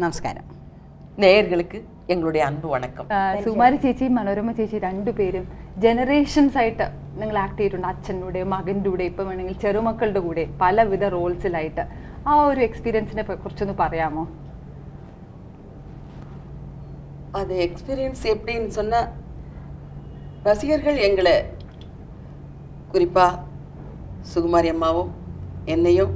നമസ്കാരം நேயர்களுக்கு எங்களுடைய அன்பு வணக்கம் ആ, സുകുമാരി ചേച്ചിയും മനോരമ ചേച്ചി രണ്ടുപേരും ജനറേഷൻസ് ആയിട്ട് നിങ്ങൾ ആക്ട് ചെയ്തിട്ടുണ്ട് അച്ഛൻ്റെ കൂടെ മകൻ്റെ കൂടെ ഇപ്പം വേണമെങ്കിൽ ചെറുമക്കളുടെ കൂടെ പലവിധ റോൾസിലായിട്ട് ആ ഒരു എക്സ്പീരിയൻസിനെ പ- കുറിച്ചൊന്ന് പറയാമോ அது எக்ஸ்பீரியன்ஸ் எப்படின்னு சொன்னா ரசிகர்கள் எங்களை குறிப்பா சுகுமாரி அம்மாவும் என்னையும்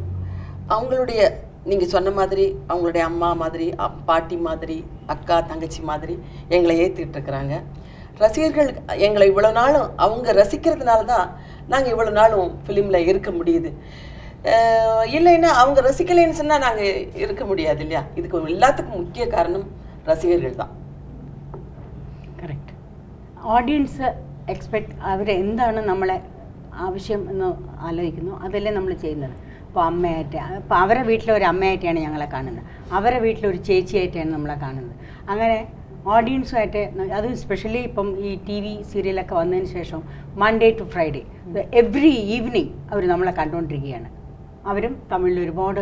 அவங்களுடைய நீங்க சொன்ன மாதிரி அவங்களுடைய அம்மா மாதிரி அப்- பாட்டி மாதிரி அக்கா தங்கச்சி மாதிரி எங்களை ஏற்றிட்டு இருக்கிறாங்க ரசிகர்கள் எங்களை இவ்வளோ நாளும் அவங்க ரசிக்கிறதுனால தான் நாங்கள் இவ்வளோ நாளும் ஃபிலிமில் இருக்க முடியுது அஹ் இல்லைன்னா அவங்க ரசிக்கலைன்னு சொன்னால் நாங்கள் இருக்க முடியாது இல்லையா இதுக்கு எல்லாத்துக்கும் முக்கிய காரணம் ரசிகர்கள் தான் കറക്റ്റ് ഓഡിയൻസ് എക്സ്പെക്ട് അവരെന്താണ് നമ്മളെ ആവശ്യം എന്ന് ആലോചിക്കുന്നു അതല്ലേ നമ്മൾ ചെയ്യുന്നത് ഇപ്പോൾ അമ്മയായിട്ട് ഇപ്പോൾ അവരെ വീട്ടിലെ ഒരു അമ്മയായിട്ടാണ് ഞങ്ങളെ കാണുന്നത്. അവരെ വീട്ടിലെ ഒരു ചേച്ചിയായിട്ടാണ് നമ്മളെ കാണുന്നത്. അങ്ങനെ ഓഡിയൻസുമായിട്ട് അത് സ്പെഷ്യലി ഇപ്പം ഈ ടി വി സീരിയലൊക്കെ വന്നതിന് ശേഷം Monday to Friday every evening അവർ നമ്മളെ കണ്ടുകൊണ്ടിരിക്കുകയാണ് അവരും തമിഴിൽ ഒരുപാട്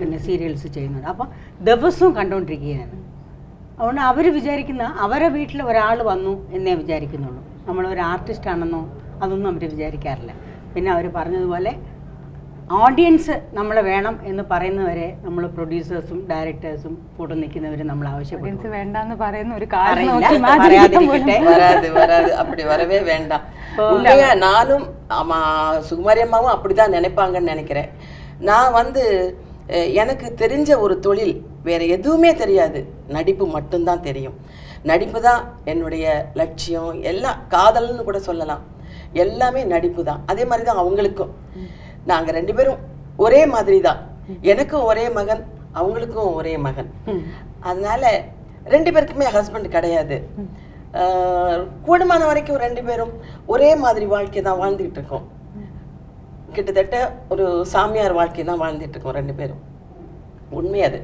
പിന്നെ സീരിയൽസ് ചെയ്യുന്നുണ്ട്. അപ്പോൾ ദിവസവും കണ്ടുകൊണ്ടിരിക്കുകയാണ് അതുകൊണ്ട് അവർ വിചാരിക്കുന്ന അവരെ വീട്ടിൽ ഒരാൾ വന്നു എന്നേ വിചാരിക്കുന്നുള്ളൂ. നമ്മൾ ഒരു ആർട്ടിസ്റ്റ് ആണെന്നോ അതൊന്നും അവർ വിചാരിക്കാറില്ല. പിന്നെ അവർ പറഞ്ഞതുപോലെ ഓഡിയൻസ് നമ്മൾ വേണം എന്ന് പറയുന്നവരെ നമ്മൾ പ്രൊഡ്യൂസേഴ്സും ഡയറക്ടേഴ്സും കൂടെ നിൽക്കുന്നവർ നമ്മൾ ആവശ്യപ്പെടും ഓഡിയൻസ് വേണ്ടെന്ന് പറയുന്ന ഒരു കാര്യം പറയില്ല, നോക്കി imagine പറയാതിരിക്കട്ടെ. ചെയ്യാൻ പോലും. வராது வராது அப்படி வரவே வேண்டாம் உண்மையா நானும் ஆமா சுகுமாரி அம்மாவும் அப்படிதான் நினைப்பாங்கன்னு நினைக்கிறேன் நான் வந்து அஹ், எனக்கு தெரிஞ்ச ஒரு தொழில் வேற எதுவுமே தெரியாது நடிப்பு மட்டும்தான் தெரியும் நடிப்பு தான் என்னுடைய லட்சியம் எல்லாம் காதல்னு கூட சொல்லலாம் எல்லாமே நடிப்பு தான் அதே மாதிரி தான் அவங்களுக்கும் நாங்க ரெண்டு பேரும் ஒரே மாதிரி தான் எனக்கும் ஒரே மகன் அவங்களுக்கும் ஒரே மகன். அதனால ரெண்டு பேருக்குமே ஹஸ்பண்ட் கிடையாது. கூடுமான வரைக்கும் ரெண்டு பேரும் ஒரே மாதிரி வாழ்க்கை தான் வாழ்ந்துகிட்டு இருக்கோம். கிட்டத்தட்ட ஒரு சாமியார் வாழ்க்கை தான் வாழ்ந்துட்டு இருக்கோம் ரெண்டு பேரும். உண்மை அது.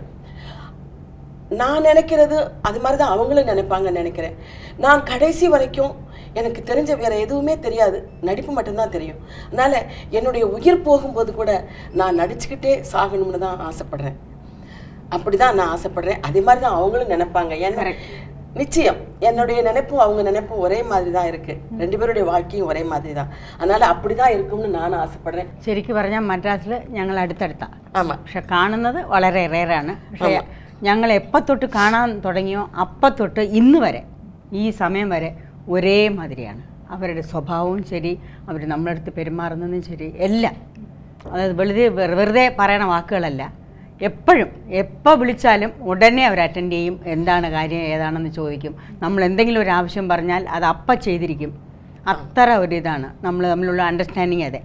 நான் நினைக்கிறது அது மாதிரி தான் அவங்களும் நினைப்பாங்கன்னு நினைக்கிறேன். நான் கடைசி வரைக்கும் எனக்கு தெரிஞ்ச வேற எதுவுமே தெரியாது நடிப்பு மட்டும்தான் தெரியும் அதனால என்னுடைய உயிர் போகும்போது கூட நான் நடிச்சுக்கிட்டே சாகணும்னு தான் ஆசைப்படுறேன் அப்படிதான் நான் ஆசைப்படுறேன் அதே மாதிரி தான் அவங்களும் நினைப்பாங்க ஏன்னா நிச்சயம் என்னுடைய நினைப்பும் அவங்க நினைப்பும் ஒரே மாதிரி தான் இருக்கு ரெண்டு பேருடைய வாழ்க்கையும் ஒரே மாதிரி தான் அதனால அப்படிதான் இருக்கும்னு நானும் ஆசைப்படுறேன் ശരിക്കും പറഞ്ഞാൽ മദ്രാസിൽ ഞങ്ങൾ അടുത്തടുത്താണ് ஆமா പക്ഷെ കാണുന്നത് വളരെ റെയറാണ് പക്ഷേ ഞങ്ങൾ എപ്പോൾ തൊട്ട് കാണാൻ തുടങ്ങിയോ അപ്പം തൊട്ട് ഇന്ന് വരെ ഈ സമയം വരെ ഒരേ മാതിരിയാണ് അവരുടെ സ്വഭാവവും ശരി അവർ നമ്മളടുത്ത് പെരുമാറുന്നതും ശരി എല്ലാം. അതായത് വെറുതെ വെറുതെ പറയണ വാക്കുകളല്ല. എപ്പോഴും എപ്പോൾ വിളിച്ചാലും ഉടനെ അവർ അറ്റൻഡ് ചെയ്യും എന്താണ് കാര്യം ഏതാണെന്ന് ചോദിക്കും. നമ്മൾ എന്തെങ്കിലും ഒരു ആവശ്യം പറഞ്ഞാൽ അത് അപ്പം ചെയ്തിരിക്കും. അത്ര ഒരു ഇതാണ് നമ്മൾ തമ്മിലുള്ള അണ്ടർസ്റ്റാൻഡിങ് അതെ.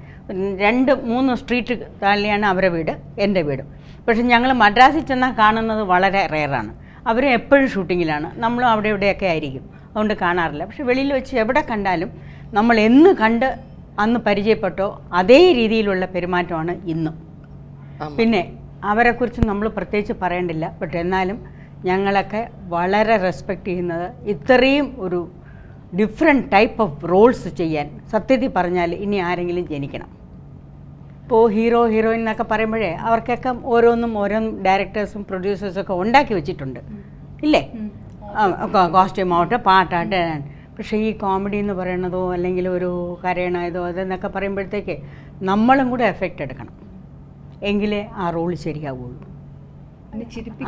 രണ്ട് മൂന്ന് സ്ട്രീറ്റ് താഴെയാണ് അവരുടെ വീട് എന്റെ വീടും. പക്ഷെ ഞങ്ങൾ മദ്രാസിൽ ചെന്നാൽ കാണുന്നത് വളരെ റെയറാണ് അവരും എപ്പോഴും ഷൂട്ടിങ്ങിലാണ് നമ്മളും അവിടെ ഇവിടെയൊക്കെ ആയിരിക്കും. അതുകൊണ്ട് കാണാറില്ല. പക്ഷെ വെളിയിൽ വെച്ച് എവിടെ കണ്ടാലും നമ്മൾ എന്ന് കണ്ട് അന്ന് പരിചയപ്പെട്ടോ അതേ രീതിയിലുള്ള പെരുമാറ്റമാണ് ഇന്നും. പിന്നെ അവരെക്കുറിച്ച് നമ്മൾ പ്രത്യേകിച്ച് പറയേണ്ടില്ല. ബട്ട് എന്നാലും ഞങ്ങളൊക്കെ വളരെ റെസ്പെക്റ്റ് ചെയ്യുന്നത് ഇത്രയും ഒരു ഡിഫറെന്റ് ടൈപ്പ് ഓഫ് റോൾസ് ചെയ്യാൻ. സത്യത്തിൽ പറഞ്ഞാൽ ഇനി ആരെങ്കിലും ജനിക്കണം. ഇപ്പോൾ ഹീറോ ഹീറോയിൻ എന്നൊക്കെ പറയുമ്പോഴേ അവർക്കൊക്കെ ഓരോന്നും ഓരോ ഡയറക്ടേഴ്സും പ്രൊഡ്യൂസേഴ്സും ഒക്കെ ഉണ്ടാക്കി വെച്ചിട്ടുണ്ട്. ഇല്ലേ? കോസ്റ്റ്യൂമാവട്ടെ പാട്ടാട്ടെ പക്ഷേ ഈ കോമഡി എന്ന് പറയണതോ അല്ലെങ്കിൽ ഒരു കരയണതോ അതെന്നൊക്കെ പറയുമ്പോഴത്തേക്ക് നമ്മളും കൂടെ എഫക്റ്റ് എടുക്കണം. എങ്കിലേ ആ റോൾ ശരിയാവുള്ളൂ.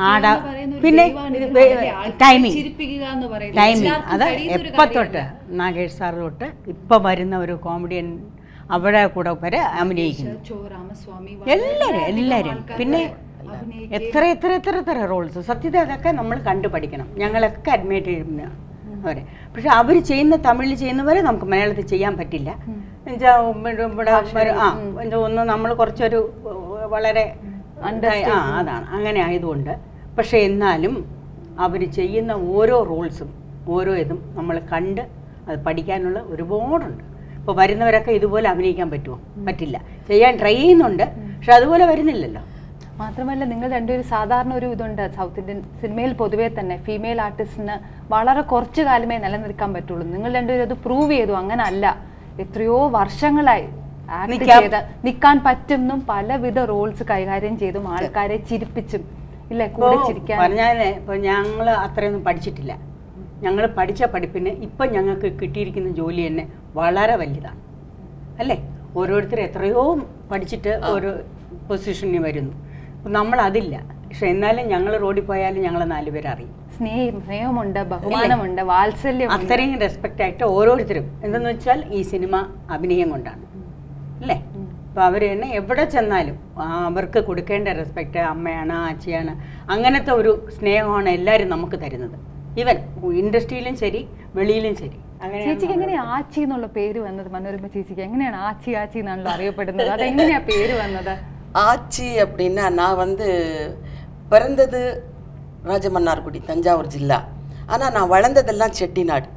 ആടാ പിന്നെ ടൈമിങ് ടൈമിങ് അത് എപ്പോൾ തൊട്ട് നാഗേഷ് സാർ തൊട്ട് ഇപ്പം വരുന്ന ഒരു കോമഡിയൻ അവിടെ കൂടെ വരെ അഭിനയിക്കുന്നു. എല്ലാവരും എല്ലാവരും. പിന്നെ എത്ര എത്ര എത്ര എത്ര റോൾസ് സത്യത അതൊക്കെ നമ്മൾ കണ്ടുപഠിക്കണം ഞങ്ങളൊക്കെ അഡ്മിറ്റ് ചെയ്യുന്ന അവരെ. പക്ഷെ അവർ ചെയ്യുന്ന തമിഴിൽ ചെയ്യുന്നവരെ നമുക്ക് മലയാളത്തിൽ ചെയ്യാൻ പറ്റില്ല. ഇവിടെ ആ ഒന്ന് നമ്മൾ കുറച്ചൊരു വളരെ ആ അതാണ്. അങ്ങനെ ആയതുകൊണ്ട്. പക്ഷെ എന്നാലും അവർ ചെയ്യുന്ന ഓരോ റോൾസും ഓരോ ഇതും നമ്മൾ കണ്ട് അത് പഠിക്കാനുള്ള ഒരുപാടുണ്ട്. ഇപ്പോൾ വരുന്നവരൊക്കെ ഇതുപോലെ അഭിനയിക്കാൻ പറ്റുമോ? പറ്റില്ല. ചെയ്യാൻ ട്രൈ ചെയ്യുന്നുണ്ട്. പക്ഷെ അതുപോലെ വരുന്നില്ലല്ലോ. മാത്രമല്ല നിങ്ങൾ രണ്ടുപേരും സാധാരണ ഒരു ഇതുണ്ട്. സൗത്ത് ഇന്ത്യൻ സിനിമയിൽ പൊതുവേ തന്നെ ഫീമെയിൽ ആർട്ടിസ്റ്റിന് വളരെ കുറച്ച് കാലമേ നിലനിൽക്കാൻ പറ്റുള്ളൂ. നിങ്ങൾ രണ്ടുപേരും അത് പ്രൂവ് ചെയ്തു. അങ്ങനെ അല്ല എത്രയോ വർഷങ്ങളായി ആക്ട്. ചെയ്ത് നിൽക്കാൻ പറ്റുന്നും പലവിധ റോൾസ് കൈകാര്യം ചെയ്തും ആൾക്കാരെ ചിരിപ്പിച്ചും ഇല്ലേ? കൂടെ ചിരിക്കാൻ. പറഞ്ഞാലേ ഇപ്പൊ ഞങ്ങൾ അത്രയൊന്നും പഠിച്ചിട്ടില്ല. ഞങ്ങൾ പഠിച്ച പഠിപ്പിന് ഇപ്പം ഞങ്ങൾക്ക് കിട്ടിയിരിക്കുന്ന ജോലി തന്നെ വളരെ വലുതാണ്. അല്ലേ? ഓരോരുത്തർ എത്രയോ പഠിച്ചിട്ട് ഒരു പൊസിഷനിൽ വരുന്നു. അപ്പം നമ്മളതില്ല. പക്ഷെ എന്നാലും ഞങ്ങൾ റോഡിൽ പോയാലും ഞങ്ങൾ നാലുപേരെ അറിയും. സ്നേഹം സ്നേഹമുണ്ട് ബഹുമാനമുണ്ട് വാത്സല്യം അത്രയും റെസ്പെക്റ്റ് ആയിട്ട് ഓരോരുത്തരും. എന്തെന്ന് വെച്ചാൽ ഈ സിനിമ അഭിനയം കൊണ്ടാണ്. അല്ലേ അപ്പോൾ അവർ തന്നെ എവിടെ ചെന്നാലും അവർക്ക് കൊടുക്കേണ്ട റെസ്പെക്റ്റ് അമ്മയാണ് ആച്ചിയാണ് അങ്ങനത്തെ ഒരു സ്നേഹമാണ് എല്ലാവരും നമുക്ക് തരുന്നത്. ഇവൻ ഇൻഡസ്ട്രിയിലും ശരി വെളിയിലും ശരി. ചേച്ചിക്ക് എങ്ങനെയാ ആച്ചി എന്നുള്ള പേര് വന്നത്? മനോരമ ചേച്ചിക്ക് എങ്ങനെയാണ് ആച്ചി ആച്ചി എന്നാണല്ലോ അറിയപ്പെടുന്നത്? അതെങ്ങനെയാ പേര് വന്നത്? ஆச்சி அப்படின்னா நான் வந்து பிறந்தது ராஜமன்னார்குடி தஞ்சாவூர் ஜில்லா. ஆனால் நான் வளர்ந்ததெல்லாம் செட்டிநாடு.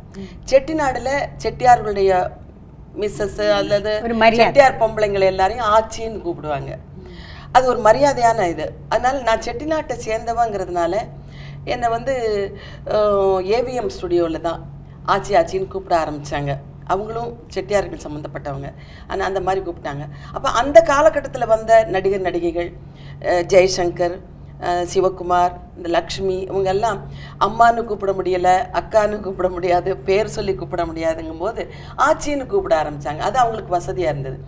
செட்டிநாடுல செட்டியார்களுடைய மிஸ்ஸஸ் அல்லது. செட்டியார் பொம்பளைங்களை எல்லாரையும் ஆச்சின்னு கூப்பிடுவாங்க. அது ஒரு மரியாதையான இது. அதனால நான் செட்டிநாட்டை சேர்ந்தவங்கிறதுனால என்னை வந்து ஏவிஎம் ஸ்டுடியோவில் தான் ஆச்சி ஆச்சின்னு கூப்பிட ஆரம்பிச்சாங்க. அவங்களும் செட்டியார்கள் சம்மந்தப்பட்டவங்க ஆனால் அந்த மாதிரி கூப்பிட்டாங்க. அப்போ அந்த காலகட்டத்தில் வந்த நடிகர் நடிகைகள் ஜெய்சங்கர் சிவகுமார் இந்த லக்ஷ்மி இவங்க எல்லாம் அம்மான்னு கூப்பிட முடியலை அக்கான்னு கூப்பிட முடியாது பேர் சொல்லி கூப்பிட முடியாதுங்கும் போது ஆச்சின்னு கூப்பிட ஆரம்பித்தாங்க அது அவங்களுக்கு வசதியாக இருந்தது.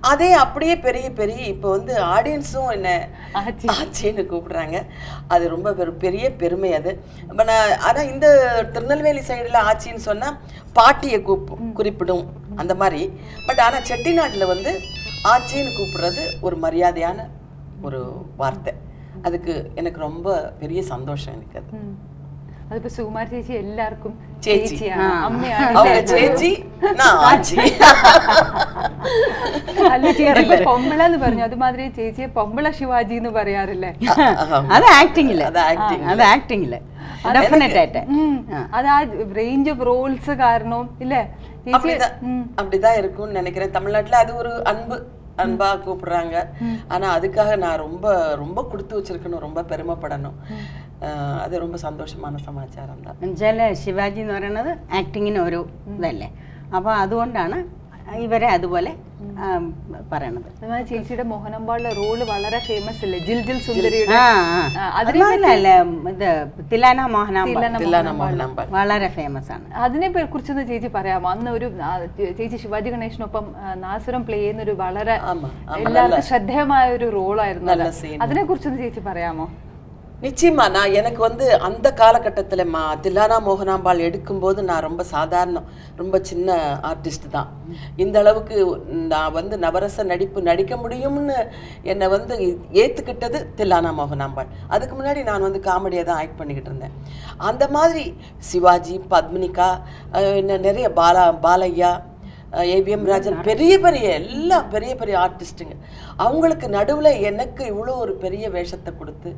அதே அப்படியே பெரிய பெரிய இப்போ வந்து ஆடியன்ஸும் என்ன ஆச்சி. ஆச்சின்னு கூப்பிடுறாங்க. அது ரொம்ப பெரு பெரிய பெருமை அது. நான் ஆனால் இந்த திருநெல்வேலி சைடில் ஆச்சின்னு சொன்னால் பாட்டியை கூப் குறிப்பிடும். அந்த மாதிரி. பட் ஆனால் செட்டிநாட்டில் வந்து ஆச்சின்னு கூப்பிடுறது ஒரு மரியாதையான ஒரு வார்த்தை. அதுக்கு எனக்கு ரொம்ப பெரிய சந்தோஷம் எனக்கு அது. അതിപ്പോ സുകുമാർ ചേച്ചി എല്ലാവർക്കും ചേച്ചി. ചേച്ചിയാണ് ആ. അമ്മയാണ് அவங்க അല്ലേ? ചേച്ചി நான் ஆச்சி അല്ല ചേച്ചി പൊമ്പള എന്ന് പറഞ്ഞു അതുമാതിരി ചേച്ചിയെ പൊമ്പള ശിവാജി എന്ന് പറയാറില്ലേ അത് ആക്ടിങ്ങില് അത് acting അത് ആക്ടിങ്ങില് ഡെഫിനറ്റ് ആയിട്ട് ഉം. അത് ആ റേഞ്ച് ഓഫ് റോൾസ് കാരണവും ഇല്ലേ ചേച്ചി அப்படிதான் அப்படிதான் இருக்கும்னு நினைக்கிறேன் தமிழ்நாட்டுல அது ஒரு அன்பு அன்பா கூப்பிடுறாங்க ஆனா அதுக்காக நான் ரொம்ப ரொம்ப கொடுத்து வச்சிருக்கணும் ரொம்ப பெருமைப்படணும் அஹ் அது ரொம்ப சந்தோஷமான சமாச்சாரம் தான். എന്നുവെച്ചാൽ ശിവാജി എന്ന് പറയുന്നത് ആക്ടിങ്ങിന് ഒരു ഇതല്ലേ? അപ്പോൾ അതുകൊണ്ടാണ് ഇവരെ അതുപോലെ ആ, പറയണത്. എന്നാ ചേച്ചിയുടെ മോഹനമ്പാളിലെ റോൾ വളരെ ഫേമസ് അല്ലേ? ജിൽ ജിൽ സുന്ദരിയുടെ? ആ ആ. ആ, അതിനെ ഇത് തിലാന മോഹനാമ്പ വളരെ ഫേമസ് ആണ്. അതിനെ കുറിച്ചൊന്ന് ചേച്ചി പറയാമോ? അന്ന് ഒരു ചേച്ചി ശിവാജി ഗണേശനൊപ്പം ആ, നാസുരം പ്ലേ ചെയ്യുന്ന ഒരു വളരെ ആമാ, ആമാ, എല്ലാവർക്കും ശ്രദ്ധേയമായ ഒരു റോളായിരുന്നു നല്ല scene. അതിനെ കുറിച്ചൊന്ന് ചേച്ചി പറയാമോ? நிச்சயமா நான் எனக்கு வந்து அந்த காலகட்டத்தில் மா தில்லானா மோகனாம்பாள் எடுக்கும்போது நான் ரொம்ப சாதாரணம் ரொம்ப சின்ன ஆர்டிஸ்ட் தான். இந்த அளவுக்கு நான் வந்து நவரச நடிப்பு நடிக்க முடியும்னு என்னை வந்து ஏற்றுக்கிட்டது தில்லானா மோகனாம்பாள். அதுக்கு முன்னாடி நான் வந்து காமெடியாக தான் ஆக்ட் பண்ணிக்கிட்டு இருந்தேன். அந்த மாதிரி சிவாஜி பத்மினிகா என்ன நிறைய பாலா பாலையா ஏவிஎம் ராஜன் பெரிய பெரிய எல்லாம் பெரிய பெரிய ஆர்டிஸ்ட்டுங்க அவங்களுக்கு நடுவில் எனக்கு இவ்வளோ ஒரு பெரிய வேஷத்தை கொடுத்து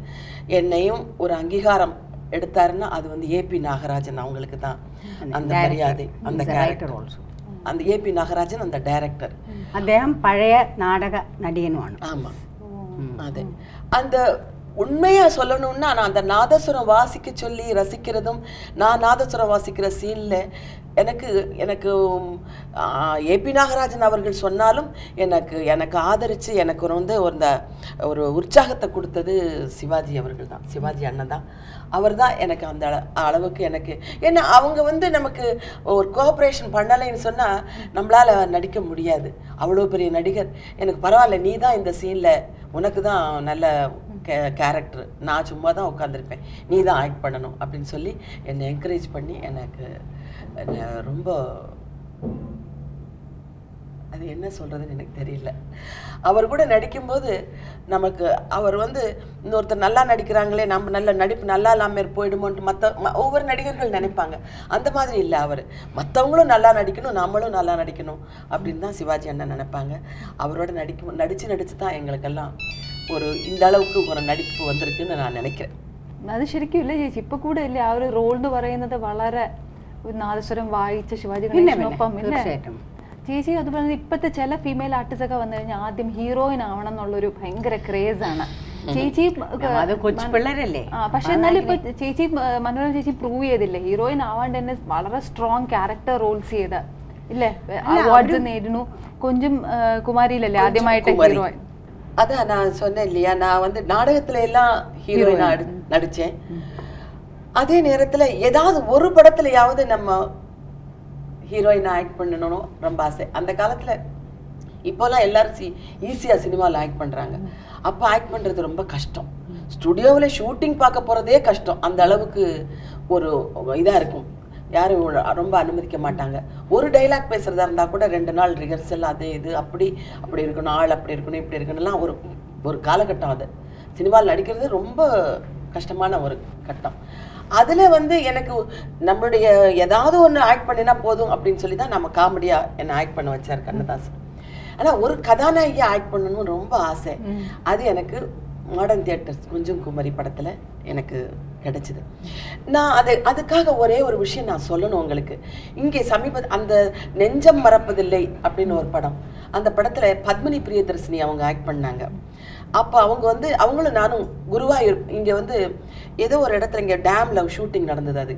என்னையும் ஒரு அங்கீகாரம் எடுத்தாருன்னா அது வந்து ஏபி நாகராஜன் அவங்களுக்கு தான் அந்த மரியாதை அந்த கேரக்டர் ഓൾസോ அந்த ஏபி நாகராஜன் அந்த டைரக்டர் അദ്ദേഹം പഴയ നാടക നടിയനുമാണ് ஆமாம் அது அந்த உண்மையாக சொல்லணும்னா நான் அந்த நாதசுரம் வாசிக்க சொல்லி ரசிக்கிறதும் நான் நாதஸ்வரம் வாசிக்கிற சீனில் எனக்கு எனக்கு ஏபி நாகராஜன் அவர்கள் சொன்னாலும் எனக்கு எனக்கு ஆதரித்து எனக்கு வந்து ஒரு இந்த ஒரு உற்சாகத்தை கொடுத்தது சிவாஜி அவர்கள் தான். சிவாஜி அண்ணன் தான். அவர் தான் எனக்கு அந்த அள- அளவுக்கு எனக்கு ஏன்னா அவங்க வந்து நமக்கு ஒரு கோஆப்ரேஷன் பண்ணலைன்னு சொன்னால் நம்மளால் நடிக்க முடியாது. அவ்வளோ பெரிய நடிகர். எனக்கு பரவாயில்ல நீ தான் இந்த சீனில் உனக்கு தான் நல்ல கே கேரக்டர் நான் சும்மா தான் உட்காந்துருப்பேன் நீ தான் ஆக்ட் பண்ணணும் அப்படின்னு சொல்லி என்னை என்கரேஜ் பண்ணி எனக்கு என்னை ரொம்ப அது என்ன சொல்கிறதுன்னு எனக்கு தெரியல. அவர் கூட நடிக்கும்போது நமக்கு அவர் வந்து இன்னொருத்தர் நல்லா நடிக்கிறாங்களே நம்ம நல்ல நடிப்பு நல்லா இல்லாமல் போயிடுமோன்ட்டு மற்ற ஒவ்வொரு நடிகர்கள் நினைப்பாங்க. அந்த மாதிரி இல்லை அவர். மற்றவங்களும் நல்லா நடிக்கணும் நம்மளும் நல்லா நடிக்கணும் அப்படின்னு தான் சிவாஜி அண்ணன் நினைப்பாங்க. அவரோட நடிக்கும் நடித்து நடித்து தான் எங்களுக்கெல்லாம் ஒரு இந்த அளவுக்கு ஒரு நடிப்பு வந்திருக்குன்னு நான் நினைக்கிறேன் അത് ശരിക്കും ഇല്ല ചേച്ചി ഇപ്പൊ കൂടെ ഇല്ലേ ആ ഒരു റോൾ എന്ന് പറയുന്നത് വളരെ ഒരു നാദസ്വരം വായിച്ച ശിവാജി പിന്നെ പിന്നെ ഗണേശനൊപ്പം ഇല്ലേ തീർച്ചയായിട്ടും ചേച്ചി അതുപോലെ തന്നെ ഇപ്പോഴത്തെ ചില ഫീമെയിൽ ആർട്ടിസ്റ്റ് ഒക്കെ വന്നു കഴിഞ്ഞാൽ ആദ്യം ഹീറോയിൻ ആവണം എന്നുള്ളൊരു ഭയങ്കര ക്രേസ് ആണ് ചേച്ചി അത് കൊച്ചു പിള്ളേരല്ലേ ആ പക്ഷെ എന്നാലും ഇപ്പൊ ചേച്ചി ആ, മനോരമ ചേച്ചി പ്രൂവ് ചെയ്തില്ലേ ഹീറോയിൻ ആവാണ്ട് തന്നെ വളരെ സ്ട്രോങ് ക്യാരക്ടർ റോൾസ് ചെയ്ത ഇല്ലേ അവാർഡ്സ് നേടുന്നു കൊഞ്ചും ആ, കുമാരിയിലല്ലേ ആദ്യമായിട്ട് குமரி. ഹീറോയിൻ அதான் நான் சொன்னேன் இல்லையா நான் வந்து நாடகத்துல எல்லாம் ஹீரோயினா நடிச்சேன். அதே நேரத்துல ஏதாவது ஒரு படத்துலயாவது நம்ம ஹீரோயினா ஆக்ட் பண்ணணும்னு ரொம்ப ஆசை. அந்த காலத்துல இப்போலாம் எல்லாரும் சி ஈஸியாக சினிமாவில் ஆக்ட் பண்ணுறாங்க அப்போ ஆக்ட் பண்ணுறது ரொம்ப கஷ்டம். ஸ்டுடியோவில் ஷூட்டிங் பார்க்க போகிறதே கஷ்டம். அந்த அளவுக்கு ஒரு இதாக இருக்கும். யாரும் ரொம்ப அனுமதிக்க மாட்டாங்க. ஒரு டைலாக் பேசுகிறதா இருந்தால் கூட ரெண்டு நாள் ரிஹர்சல் அது இது அப்படி அப்படி இருக்கணும் ஆள் அப்படி இருக்கணும் இப்படி இருக்கணும்லாம் ஒரு ஒரு காலகட்டம் அது. சினிமாவில் நடிக்கிறது ரொம்ப கஷ்டமான ஒரு கட்டம். அதில் வந்து எனக்கு நம்மளுடைய ஏதாவது ஒன்று ஆக்ட் பண்ணினா போதும் அப்படின்னு சொல்லி தான் நம்ம காமெடியாக என்னை ஆக்ட் பண்ண வச்சார் கண்ணதாசன். ஆனால் ஒரு கதாநாயகியா ஆக்ட் பண்ணணும்னு ரொம்ப ஆசை. அது எனக்கு மாடர்ன் தியேட்டர்ஸ் குஞ்சும் குமரி படத்தில் எனக்கு கிடைச்சிது. நான் அது அதுக்காக ஒரே ஒரு விஷயம் நான் சொல்லணும் உங்களுக்கு. இங்கே சமீப அந்த நெஞ்சம் மறப்பதில்லை அப்படின்னு ஒரு படம். அந்த படத்தில் பத்மினி பிரியதர்சினி அவங்க ஆக்ட் பண்ணாங்க. அப்போ அவங்க வந்து அவங்களும் நானும் குருவாயூர் இங்கே வந்து ஏதோ ஒரு இடத்துல இங்கே டேமில் ஷூட்டிங் நடந்தது அது.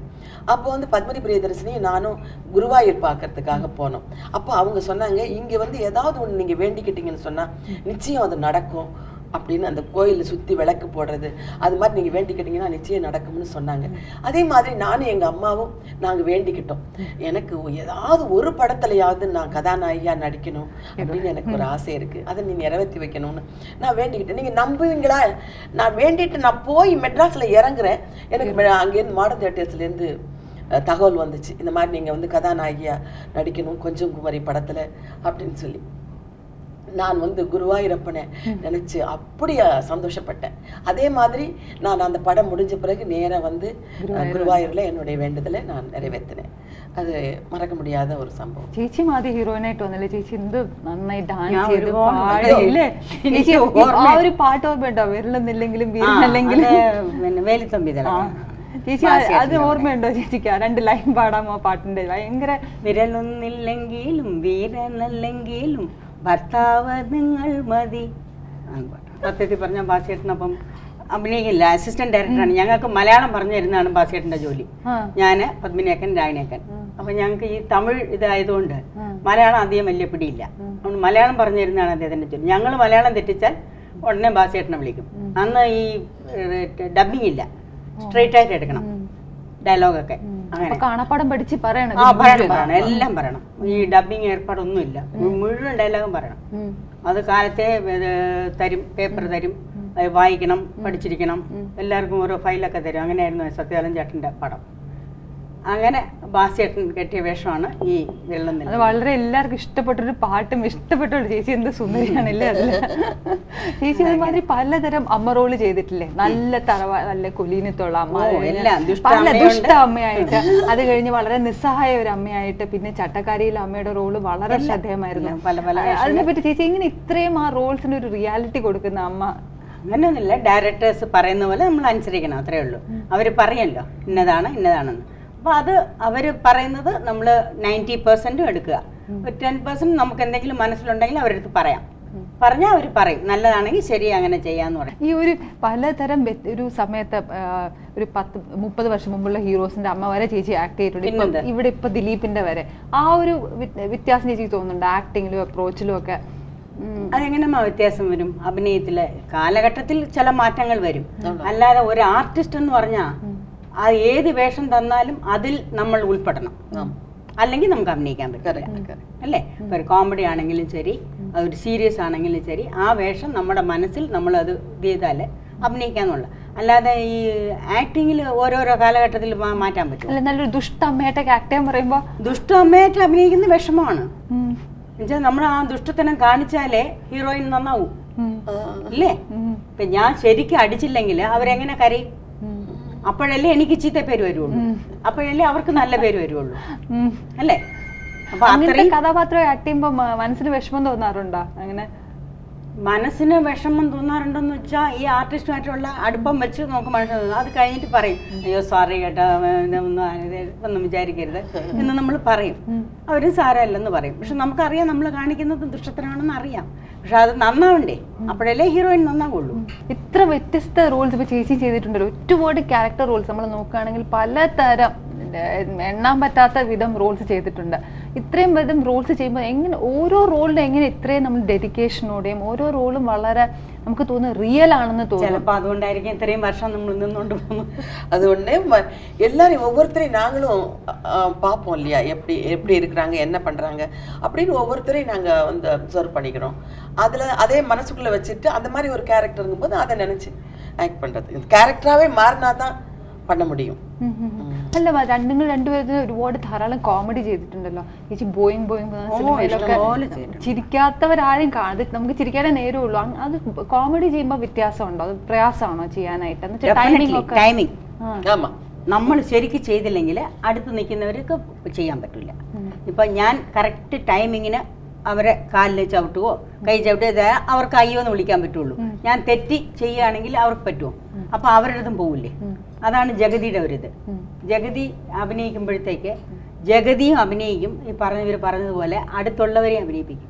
அப்போ வந்து பத்மினி பிரியதர்சினி நானும் குருவாயூர் பார்க்கறதுக்காக போனோம். அப்போ அவங்க சொன்னாங்க இங்கே வந்து ஏதாவது ஒன்று நீங்கள் வேண்டிக்கிட்டீங்கன்னு சொன்னால் நிச்சயம் அது நடக்கும். அப்படின்னு அந்த கோயிலை சுற்றி விளக்கு போடுறது அது மாதிரி நீங்கள் வேண்டிக்கிட்டீங்கன்னா நிச்சயம் நடக்கும்னு சொன்னாங்க. அதே மாதிரி நானும் எங்கள் அம்மாவும் நாங்கள் வேண்டிக்கிட்டோம். எனக்கு ஏதாவது ஒரு படத்துலையாவது நான் கதாநாயகியாக நடிக்கணும் அப்படின்னு எனக்கு ஒரு ஆசை இருக்குது அதை நீ நிறைவேற்றி வைக்கணும்னு நான் வேண்டிக்கிட்டேன். நீங்கள் நம்புவீங்களா? நான் வேண்டிட்டு நான் போய் மெட்ராஸில் இறங்குறேன். எனக்கு அங்கேருந்து மாடர்ன் தேட்டர்ஸ்லேருந்து தகவல் வந்துச்சு. இந்த மாதிரி நீங்கள் வந்து கதாநாயகியாக நடிக்கணும் கொஞ்சம் குமரி படத்தில் அப்படின்னு சொல்லி. நான் வந்து குருவாயூரப்பனை நினைச்சு அப்படி அஹ், சந்தோஷப்பட்டேன் அதே மாதிரி நான் அந்த படம் முடிஞ்ச பிறகு நேரா வந்து அஹ், குருவாயூர்ல என்னுடைய வேண்டுதலை நான் நிறைவேற்றினேன் അത് മറക്ക முடியாத ഒരു സംഭവം ചേച്ചി ആദ്യം ഹീറോയിനായിട്ട് വന്നല്ലേ ചേച്ചി എന്ത് നന്നായി ഡാൻസ് ഞാൻ ചെയ്ത് ഒരുപാട് പാടി ഇല്ലേ എനിക്ക് ചേച്ചി ഈ ഓർമ്മ- ആ ഒരു പാട്ട് ഓർമ്മയുണ്ടോ വിരലൊന്നില്ലെങ്കിലും ആ, വീരനല്ലെങ്കിലും അത് പിന്നെ വേലുത്തമ്പി തിലകൻ. ചേച്ചി ആ- അത് ബാസിയേട്ടൻ്റെ ഓർമ്മയുണ്ടോ ചേച്ചിക്ക് ആ രണ്ട് ലൈൻ പാടാമോ ആ പാട്ടിന്റെ ഭയങ്കര വിരലൊന്നില്ലെങ്കിലും വീരനല്ലെങ്കിലും ഭർത്താവ് നിങ്ങൾ മതി. സത്യത്തിൽ പറഞ്ഞ ബാസിയേട്ടനപ്പം അഭിനയിക്കില്ല. അസിസ്റ്റന്റ് ഡയറക്ടറാണ് ഞങ്ങൾക്ക് മലയാളം പറഞ്ഞു തരുന്നതാണ് ബാസിയേട്ടന്റെ ജോലി. ഞാൻ ഞാൻ പത്മിനിയക്കൻ രാഗിണിയക്കൻ അപ്പൊ ഞങ്ങൾക്ക് ഈ തമിഴ് ഇതായതുകൊണ്ട് മലയാളം അധികം വലിയ പിടിയില്ല. അതുകൊണ്ട് മലയാളം പറഞ്ഞു തരുന്നതാണ് അദ്ദേഹത്തിന്റെ ജോലി. ഞങ്ങൾ മലയാളം തെറ്റിച്ചാൽ ഉടനെ ബാസിയേട്ടനെ വിളിക്കും. അന്ന് ഈ ഡബിങ് ഇല്ല. സ്ട്രെയിറ്റ് ആയിട്ട് എടുക്കണം. ഡയലോഗൊക്കെ അങ്ങനെ. കാണാപ്പാടം പഠിച്ച് പറയണം ആ പറയണം പറയണം. എല്ലാം പറയണം. ഈ ഡബിങ് ഏർപ്പാടൊന്നും ഇല്ല മുഴുവൻ ഡയലോഗും പറയണം. അത് കാലത്തെ തരും പേപ്പർ തരും വായിക്കണം പഠിച്ചിരിക്കണം. എല്ലാവർക്കും ഓരോ ഫയലൊക്കെ തരും. അങ്ങനെയായിരുന്നു സത്യാലം ചേട്ടന്റെ പടം അങ്ങനെ ബാസിയേട്ടൻ കെട്ടിയ വേഷമാണ് ഈ വെള്ളം അത് വളരെ എല്ലാവർക്കും ഇഷ്ടപ്പെട്ടൊരു പാട്ടും ഇഷ്ടപ്പെട്ടൊരു ചേച്ചി എന്ത് സുന്ദരിയാണല്ലേ അല്ല ചേച്ചി അതുമാതിരി പലതരം അമ്മ റോൾ ചെയ്തിട്ടില്ലേ? നല്ല തറവ നല്ല കുലീനത്തുള്ള അമ്മ പല ദുഷ്ട അമ്മയായിട്ട്. അത് കഴിഞ്ഞ് വളരെ നിസ്സഹായ ഒരു അമ്മയായിട്ട്. പിന്നെ ചട്ടക്കാരിയിലെ അമ്മയുടെ റോൾ വളരെ ശ്രദ്ധേയമായിരുന്നു. എല്ലാം പല പല അതിനെ പറ്റി ചേച്ചി ഇങ്ങനെ ഇത്രയും ആ റോൾസിന് ഒരു റിയാലിറ്റി കൊടുക്കുന്ന അമ്മ? അങ്ങനെയൊന്നുമില്ല ഡയറക്ടേഴ്സ് പറയുന്ന പോലെ നമ്മൾ അനുസരിക്കണം. അത്രേ ഉള്ളൂ. അവർ പറയല്ലോ ഇന്നതാണ് ഇന്നതാണെന്ന്. അപ്പോൾ അത് അവർ പറയുന്നത് നമ്മൾ നയന്റി പെർസെന്റും എടുക്കുക. ഒരു ടെൻ പെർസെന്റ് നമുക്ക് എന്തെങ്കിലും മനസ്സിലുണ്ടെങ്കിൽ അവരടുത്ത് പറയാം. പറഞ്ഞാൽ അവർ പറയും. നല്ലതാണെങ്കിൽ ശരി അങ്ങനെ ചെയ്യാന്ന് പറയും. ഈ ഒരു പലതരം ഒരു സമയത്ത് ഒരു പത്ത് മുപ്പത് വർഷം മുമ്പുള്ള ഹീറോസിന്റെ അമ്മ വരെ ചേച്ചി ആക്ട് ചെയ്തിട്ടുണ്ട്? ഇവിടെ ഇപ്പൊ ദിലീപിന്റെ വരെ. ആ ഒരു വ്യ- വ്യത്യാസം ചേച്ചി തോന്നുന്നുണ്ട്? ആക്ടിങ്ങിലും അപ്രോച്ചിലും ഒക്കെ? അതെങ്ങനെ അതെങ്ങനെയാ വ്യത്യാസം വരും? അഭിനയത്തിലെ കാലഘട്ടത്തിൽ ചില മാറ്റങ്ങൾ വരും. അല്ലാതെ ഒരു ആർട്ടിസ്റ്റ് എന്ന് പറഞ്ഞാൽ ആ ഏത് വേഷം തന്നാലും അതിൽ നമ്മൾ ഉൾപ്പെടണം. അല്ലെങ്കിൽ നമുക്ക് അഭിനയിക്കാൻ പറ്റും. കറക്റ്റ് കറക്റ്റ് അല്ലേ? ഇപ്പൊ ഒരു കോമഡി ആണെങ്കിലും ശരി ഒരു സീരിയസ് ആണെങ്കിലും ശരി ആ വേഷം നമ്മുടെ മനസ്സിൽ നമ്മൾ അത് ചെയ്താൽ അഭിനയിക്കാന്നുള്ള അല്ലാതെ ഈ ആക്ടിങ്ങിൽ ഓരോരോ കാലഘട്ടത്തിൽ മാറ്റാൻ പറ്റും നല്ലൊരു ദുഷ്ട അമ്മയായിട്ടൊക്കെ ആക്ട് ചെയ്യാൻ പറയുമ്പോ ദുഷ്ട അമ്മയായിട്ട് അഭിനയിക്കുന്ന വിഷമമാണ്. എന്നുവെച്ചാൽ നമ്മൾ ആ ദുഷ്ടത്തനം കാണിച്ചാലേ ഹീറോയിൻ നന്നാവും. അല്ലേ? ഇല്ലേ ഇപ്പൊ ഞാൻ ശരിക്കും അടിച്ചില്ലെങ്കിൽ അവരെങ്ങനെ കരയും? അപ്പോഴല്ലേ എനിക്ക് ചീത്ത പേര് വരുള്ളൂ. അപ്പോഴല്ലേ അവർക്ക് നല്ല പേര് വരുള്ളൂ. അല്ലേ? അപ്പൊ അത്രയും കഥാപാത്രം ആക്ട് ചെയ്യുമ്പോ മനസ്സിന് വിഷമം തോന്നാറുണ്ടോ? അങ്ങനെ മനസ്സിന് വിഷമം തോന്നാറുണ്ടെന്ന് വെച്ചാൽ ഈ ആർട്ടിസ്റ്റുമായിട്ടുള്ള അടുപ്പം വെച്ച് തോന്നും. അത് കഴിഞ്ഞിട്ട് പറയും അയ്യോ സോറി കേട്ടോ ഒന്നും ഒന്നും വിചാരിക്കരുത് എന്ന് നമ്മൾ പറയും. അവർ സാരമല്ലെന്ന് പറയും. പക്ഷെ നമുക്കറിയാം നമ്മൾ കാണിക്കുന്നത് ദുഷ്ടത്തിനാണെന്ന് അറിയാം. പക്ഷെ അത് നന്നാവണ്ടേ? അപ്പോഴല്ലേ ഹീറോയിൻ നന്നാവുള്ളൂ. ഇത്ര വ്യത്യസ്ത റോൾസ് ഇപ്പൊ ചേച്ചി ചെയ്തിട്ടുണ്ടല്ലോ. ഒരുപാട് ക്യാരക്ടർ റോൾസ് നമ്മൾ നോക്കുകയാണെങ്കിൽ പലതരം ഏർ, എണ്ണാൻ പറ്റാത്ത വിധം റോൾസ് ചെയ്തിട്ടുണ്ട് ഇത്രയും വിധം റോൾസ് ചെയ്യുമ്പോൾ എങ്ങനെ ഓരോ റോളിനും എങ്ങനെ ഇത്രയും നമ്മൾ ഡെഡിക്കേഷനോടെയും ഓരോ റോളും വളരെ നമുക്ക് തോന്നുന്നു റിയൽ ആണെന്ന് തോന്നും ചിലപ്പോ അതുകൊണ്ടായിരിക്കും ഇത്രയും വർഷം നമ്മൾ നിന്നുകൊണ്ട് പോകുന്നത് அது ஒண்ணே ம- எல்லாரையும் ஒவ்வொருத்தரையும் நாங்களும் அ, பார்ப்போம் இல்லையா எப்படி எப்படி இருக்கிறாங்க என்ன பண்றாங்க அப்படின்னு ஒவ்வொருத்தரையும் நாங்க வந்து அப்சர்வ் பண்ணிக்கிறோம் அதுல அதே மனசுக்குள்ள வச்சுட்டு அந்த மாதிரி ஒரு கேரக்டருங்கும் போது அதை நினைச்சு ஆக்ட் பண்றது கேரக்டராகவே மாறினா தான் பண்ண முடியும் ഉം ഉം ഉം. അല്ല വ- രണ്ട് നിങ്ങൾ രണ്ടുപേരും ഒരുപാട് ധാരാളം കോമഡി ചെയ്തിട്ടുണ്ടല്ലോ ചേച്ചി ബോയിങ് ബോയിങ് ഓ, ഇഷ്ടംപോലെ ചെയ്തിട്ടുണ്ട്. ചിരിക്കാത്തവരാരും കാണാതെ നമുക്ക് ചിരിക്കാനേ നേരമുള്ളൂ അങ് അത് കോമഡി ചെയ്യുമ്പോൾ വ്യത്യാസമുണ്ടോ അത് പ്രയാസമാണോ ചെയ്യാനായിട്ട് എന്ന് വെച്ചാൽ ടൈമിംഗ് ഒക്കെ ടൈമിംഗ് ആ. ஆமா നമ്മൾ ശരിക്ക് ചെയ്തില്ലെങ്കിൽ അടുത്ത് നിൽക്കുന്നവർക്ക് ചെയ്യാൻ പറ്റില്ല ഇപ്പം ഞാൻ കറക്റ്റ് ടൈമിങ്ങിന് അവരെ കാലിൽ ചവിട്ടുവോ കൈ ചവിട്ടുകയോ ചെയ്താൽ അവർക്ക് അയ്യോ എന്ന് വിളിക്കാൻ പറ്റുള്ളൂ ഞാൻ തെറ്റി ചെയ്യുകയാണെങ്കിൽ അവർക്ക് പറ്റുമോ അപ്പം അവരടുത്തും പോവില്ലേ അതാണ് ജഗതിയുടെ ഒരിത് ജഗതി അഭിനയിക്കുമ്പോഴത്തേക്ക് ജഗതിയും അഭിനയിക്കും ഈ പറഞ്ഞവർ പറഞ്ഞതുപോലെ അടുത്തുള്ളവരെയും അഭിനയിപ്പിക്കും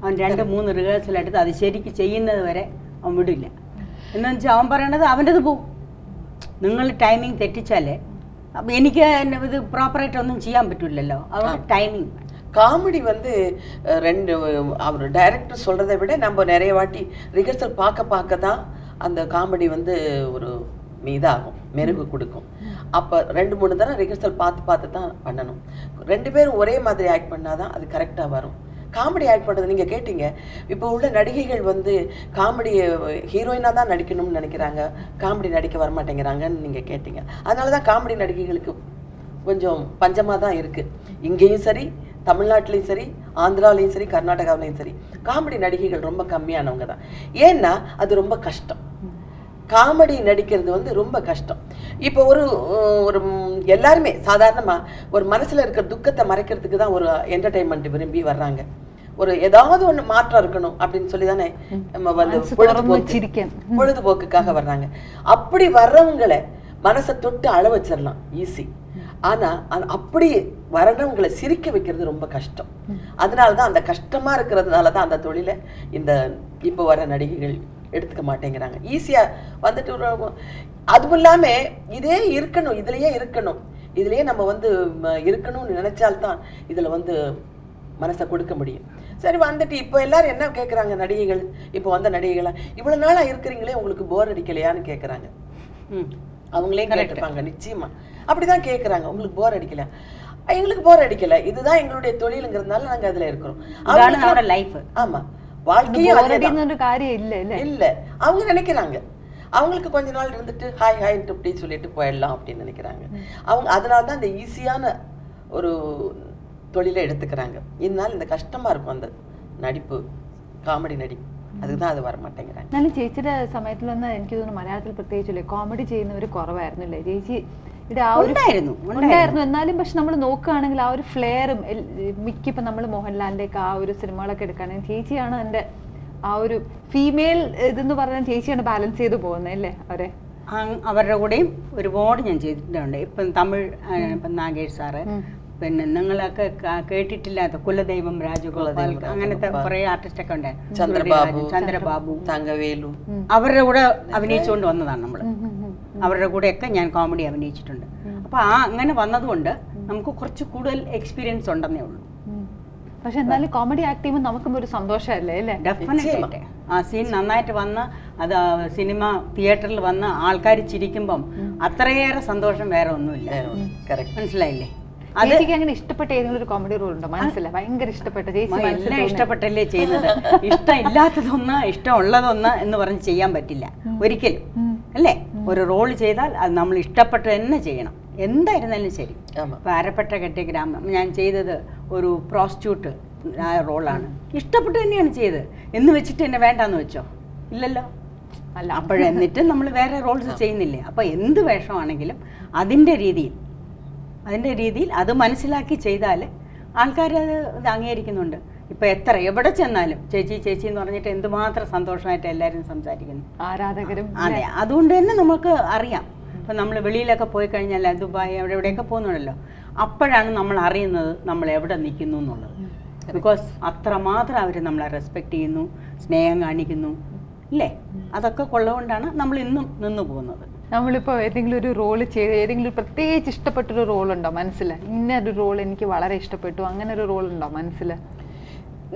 അവൻ രണ്ട് മൂന്ന് റിഹേഴ്സൽ എടുത്ത് അത് ശരിക്ക് ചെയ്യുന്നത് വരെ അവൻ വിടില്ല എന്ന് വെച്ചാൽ അവൻ പറയണത് അവൻ്റെത് പോവും നിങ്ങൾ ടൈമിംഗ് തെറ്റിച്ചാലേ അപ്പം എനിക്ക് എന്നെ ഇത് പ്രോപ്പറായിട്ട് ഒന്നും ചെയ്യാൻ പറ്റില്ലല്ലോ അതുകൊണ്ട് ടൈമിംഗ് காமெடி வந்து அஹ், ரெண்டு அவர் டைரக்டர் சொல்றதை விட நம்ம நிறைய வாட்டி ரிஹர்சல் பார்க்க பார்க்க தான் அந்த காமெடி வந்து ஒரு இதாகும் மெருகு கொடுக்கும். அப்போ ரெண்டு மூணு தடவை ரிஹர்சல் பார்த்து பார்த்து தான் பண்ணணும். ரெண்டு பேரும் ஒரே மாதிரி ஆக்ட் பண்ணால் தான் அது கரெக்டாக வரும். காமெடி ஆக்ட் பண்ணுறது நீங்கள் கேட்டீங்க. இப்போ உள்ள நடிகைகள் வந்து காமெடி ஹீரோயினாக தான் நடிக்கணும்னு நினைக்கிறாங்க. காமெடி நடிக்க வரமாட்டேங்கிறாங்கன்னு நீங்கள் கேட்டீங்க. அதனால தான் காமெடி நடிகைகளுக்கு கொஞ்சம் பஞ்சமாக தான் இருக்குது இங்கேயும் சரி தமிழ்நாட்டிலையும் சரி ஆந்திராவிலையும் சரி கர்நாடகாவிலையும் சரி. காமெடி நடிகைகள் ரொம்ப கம்மியானவங்க தான். ஏன்னா அது ரொம்ப கஷ்டம். காமெடி நடிக்கிறது வந்து ரொம்ப கஷ்டம். இப்போ ஒரு ஒரு எல்லாருமே சாதாரணமாக ஒரு மனசில் இருக்கிற துக்கத்தை மறைக்கிறதுக்கு தான் ஒரு என்டர்டைன்மெண்ட் விரும்பி வர்றாங்க. ஒரு ஏதாவது ஒன்று மாற்றம் இருக்கணும் அப்படின்னு சொல்லி தானே நம்ம வந்து பொழுதுபோக்கு. பொழுதுபோக்குக்காக வர்றாங்க. அப்படி வர்றவங்களை மனசை தொட்டு அழ வச்சிடலாம். ஈஸி ஆனா அது அப்படி வரணுங்களை சிரிக்க வைக்கிறது ரொம்ப கஷ்டம். அதனால தான் அந்த கஷ்டமா இருக்கிறதுனால தான் அந்த தொழிலை இந்த இப்போ வர நடிகைகள் எடுத்துக்க மாட்டேங்கிறாங்க. ஈஸியாக வந்துட்டு அதுவும் இல்லாமல் இதே இருக்கணும் இதுலயே இருக்கணும். இதுலயே நம்ம வந்து இருக்கணும்னு நினைச்சால்தான் இதில் வந்து மனசை கொடுக்க முடியும். சரி வந்துட்டு இப்போ எல்லாரும் என்ன கேட்குறாங்க நடிகைகள்? இப்போ வந்த நடிகைகளாக இவ்வளோ நாளாக இருக்கிறீங்களே உங்களுக்கு போர் அடிக்கலையான்னு கேட்குறாங்க ம் அவங்களே கேட்டுப்பாங்க நிச்சயமா. அப்படிதான் கேட்குறாங்க உங்களுக்கு போர் அடிக்கல. எங்களுக்கு போர் அடிக்கல. இதுதான் எங்களுடைய தொழிலுங்கிறதுனால நாங்கள் அதில் இருக்கிறோம். லைஃப் ஆமாம் வாழ்க்கையும் ബോറടി அதேதான். എന്നൊരു കാര്യം ഇല്ല അല്ലേ இல்ல அவங்க நினைக்கிறாங்க அவங்களுக்கு கொஞ்ச நாள் இருந்துட்டு ஹாய் ஹாய்ன்ட்டு அப்படி சொல்லிட்டு போயிடலாம் அப்படின்னு நினைக்கிறாங்க அவங்க அதனால தான் இந்த ஈஸியான ஒரு தொழிலை எடுத்துக்கிறாங்க இதனால இந்த கஷ்டமா இருக்கும் அந்த நடிப்பு காமெடி நடிப்பு அதுக்கு தான் அது வர மாட்டேங்கிறாங்க എന്നാലും ചേച്ചിയുടെ സമയത്തിലൊന്നും എനിക്ക് തോന്നുന്നു മലയാളത്തിൽ പ്രത്യേകിച്ചില്ലേ കോമഡി ചെയ്യുന്നവർ കുറവായിരുന്നില്ലേ ചേച്ചി ഇത് ആ ഒരു ഉണ്ടായിരുന്നു, ഉണ്ടായിരുന്നു. എന്നാലും പക്ഷെ നമ്മൾ നോക്കുകയാണെങ്കിൽ ആ ഒരു ഫ്ലെയറും മിക്ക ഇപ്പം നമ്മൾ മോഹൻലാലിന്റെ ഒക്കെ ആ ഒരു സിനിമകളൊക്കെ എടുക്കുകയാണെങ്കിൽ ചേച്ചിയാണ് എന്റെ ആ ഒരു ഫീമെയിൽ ഇതെന്ന് പറഞ്ഞാൽ ചേച്ചിയാണ് ബാലൻസ് ചെയ്ത് പോകുന്നത് അല്ലേ അവരെ? അവരുടെ കൂടെയും ഒരുപാട് ഞാൻ ചെയ്തിട്ടുണ്ട്. ഇപ്പം തമിഴ് ഇപ്പം നാഗേഷ് സാറ്. പിന്നെ നിങ്ങളൊക്കെ കേട്ടിട്ടില്ലാത്ത കുലദൈവം രാജഗോപാൽ അങ്ങനത്തെ കുറെ ആർട്ടിസ്റ്റ് ഒക്കെ ഉണ്ടായിരുന്നു ചന്ദ്രബാബു ചന്ദ്രബാബു തങ്കവേലു. അവരുടെ കൂടെ അഭിനയിച്ചുകൊണ്ട് വന്നതാണ് നമ്മൾ അവരുടെ കൂടെയൊക്കെ ഞാൻ കോമഡി അഭിനയിച്ചിട്ടുണ്ട്. അപ്പോൾ ആ അങ്ങനെ വന്നതുകൊണ്ട് നമുക്ക് കുറച്ച് കൂടുതൽ എക്സ്പീരിയൻസ് ഉണ്ടെന്നേ ഉള്ളൂ. പക്ഷെ എന്നാലും കോമഡി ആക്ട് ചെയ്യുമ്പോൾ നമുക്കും ഒരു സന്തോഷമല്ലേ അല്ലേ? ഡെഫിനറ്റ് ആ സീൻ നന്നായിട്ട് വന്ന് അത് സിനിമ തിയേറ്ററിൽ വന്ന് ആൾക്കാർ ചിരിക്കുമ്പം അത്രയേറെ സന്തോഷം വേറെ ഒന്നുമില്ല. മനസ്സിലായില്ലേ? ചേച്ചിക്ക് അങ്ങനെ ഇഷ്ടപ്പെട്ട ഒരു കോമഡി റോൾ ഉണ്ടോ? മനസ്സില്ല ഭയങ്കര ഇഷ്ടപ്പെട്ട ഇഷ്ടപ്പെട്ടല്ലേ ചെയ്യുന്നത്? ഇഷ്ടം ഇല്ലാത്തതൊന്ന് ഇഷ്ടമുള്ളതൊന്ന് എന്ന് പറഞ്ഞ് ചെയ്യാൻ പറ്റില്ല. ഒരിക്കലും. അല്ലേ? ഒരു റോൾ ചെയ്താൽ അത് നമ്മൾ ഇഷ്ടപ്പെട്ട് തന്നെ ചെയ്യണം. എന്തായിരുന്നാലും ശരി. അരപ്പെട്ട കെട്ടിയ ഗ്രാമം ഞാൻ ചെയ്തത് ഒരു പ്രോസ്റ്റിറ്റ്യൂട്ട് ആ റോളാണ്. ഇഷ്ടപ്പെട്ട് തന്നെയാണ് ചെയ്തത്. എന്ന് വെച്ചിട്ട് എന്നെ വേണ്ടാന്ന് വെച്ചോ? ഇല്ലല്ലോ. അല്ല അപ്പോഴെന്നിട്ട് നമ്മൾ വേറെ റോൾസ് ചെയ്യുന്നില്ലേ? അപ്പോൾ എന്ത് വേഷമാണെങ്കിലും അതിന്റെ രീതിയിൽ അതിന്റെ രീതിയിൽ അത് മനസ്സിലാക്കി ചെയ്താൽ ആൾക്കാർ അത് അംഗീകരിക്കുന്നുണ്ട്. ഇപ്പം എത്ര എവിടെ ചെന്നാലും ചേച്ചി ചേച്ചി എന്ന് പറഞ്ഞിട്ട് എന്തുമാത്രം സന്തോഷമായിട്ട് എല്ലാവരും സംസാരിക്കുന്നു. ആരാധകരും അതെ. അതുകൊണ്ട് തന്നെ നമുക്ക് അറിയാം. ഇപ്പം നമ്മൾ വെളിയിലൊക്കെ പോയി കഴിഞ്ഞാൽ ദുബായ് അവിടെ എവിടെയൊക്കെ പോകുന്നുണ്ടല്ലോ. അപ്പോഴാണ് നമ്മൾ അറിയുന്നത് നമ്മൾ എവിടെ നിൽക്കുന്നു എന്നുള്ളത്. ബിക്കോസ് അത്രമാത്രം അവർ നമ്മളെ റെസ്പെക്റ്റ് ചെയ്യുന്നു സ്നേഹം കാണിക്കുന്നു ഇല്ലേ? അതൊക്കെ കൊള്ളതുകൊണ്ടാണ് നമ്മൾ ഇന്നും നിന്നു പോകുന്നത്. നമ്മളിപ്പോൾ ഏതെങ്കിലും ഒരു റോൾ ചെയ്ത് ഏതെങ്കിലും ഒരു പ്രത്യേകിച്ച് ഇഷ്ടപ്പെട്ടൊരു റോളുണ്ടോ ഉണ്ടോ മനസ്സിൽ ഇന്ന ഒരു റോൾ എനിക്ക് വളരെ ഇഷ്ടപ്പെട്ടു അങ്ങനെ ഒരു റോളുണ്ടോ ഉണ്ടോ മനസ്സിൽ